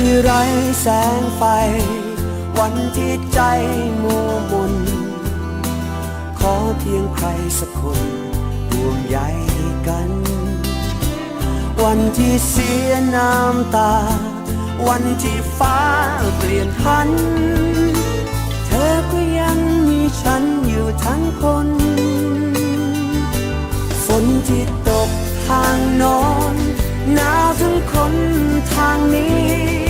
ที่ไร้แสงไฟ วันที่ใจมัวมนขอเพียงใครสักคนห่วงใยกัน วันที่เสียน้ำตา วันที่ฟ้าเปลี่ยนพัน เธอก็ยังมีฉันอยู่ทั้งคน ฝนที่ตกทางนอนหนาวทั้งคนทางนี้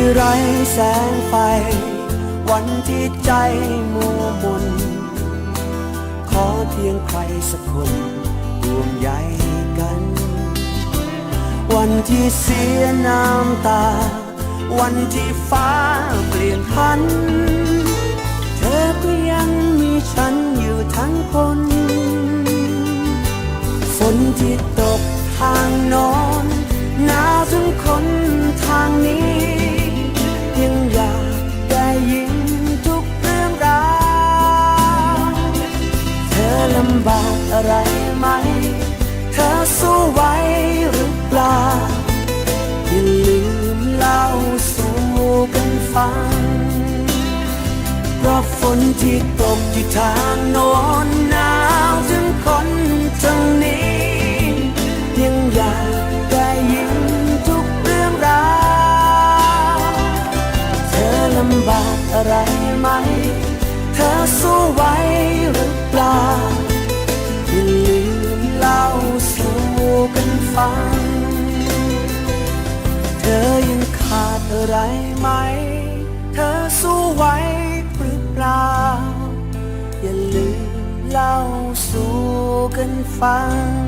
ที่ไร้แสงไฟ วันที่ใจมัวมน ขอเพียงใครสักคนห่วงใยกัน วันที่เสียน้ำตา วันที่ฟ้าเปลี่ยนพัน เธอก็ยังมีฉันอยู่ทั้งคนฝนที่ตกทางนอนหนาวทั้งคนทางนี้ำบากอะไรไหม เธอสู้ไหวหรือเปล่า อย่าลืมเล่าสู่กันฟัง เพราะฝนที่ตกที่ทางโน้น ไรไหม เธอสู้ไหวหรือเปล่า อย่าลืมเล่าสู่กันฟัง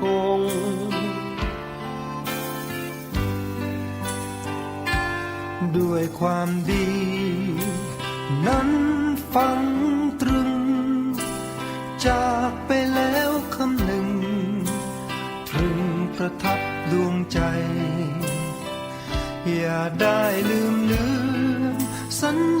ค ด้วยความดี นั้นฟังตรึง จากไปแล้วคำหนึ่ง ตรึงประทับดวงใจ อย่าได้ลืมเลืมสัญ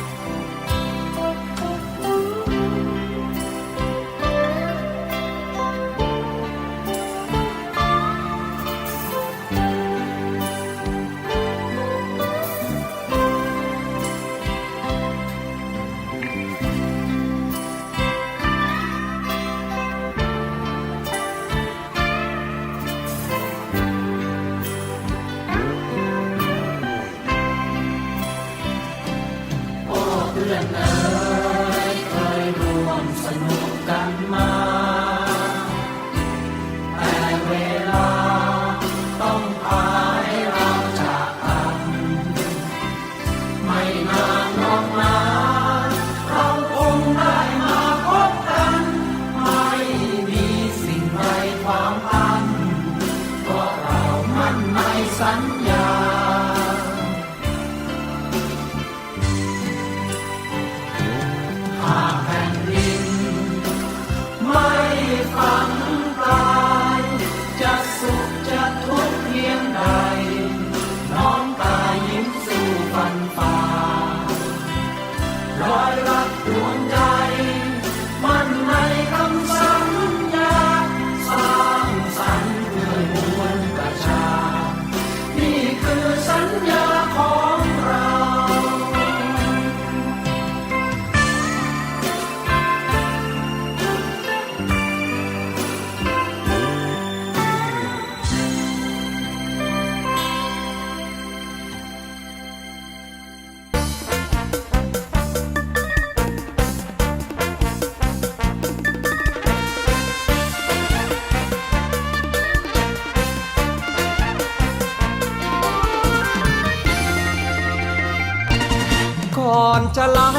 อนจะลา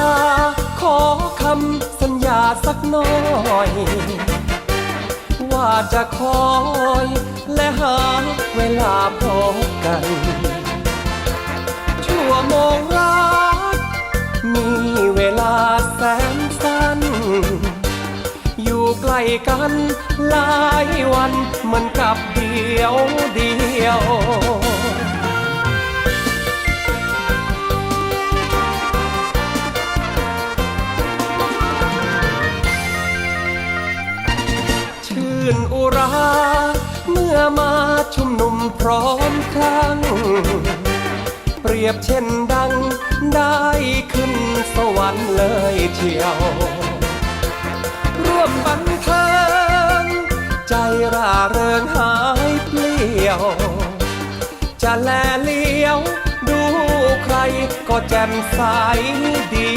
ขอคำสัญญาสักน่อย ว่าจะคอย และหาเวลาพบกัน ชั่วโมงรัก มีเวลาแสนสั้น อยู่ใกล้กันหลายวันเหมือนกับเดียวเดียว พร้อมครั้ง เปรียบเช่นดังได้ขึ้นสวรรค์เลยเชียว ร่วมบันเทิงใจร่าเริงหายเปลี่ยว จะแลเลี้ยว ดูใครก็แจ่มใสดี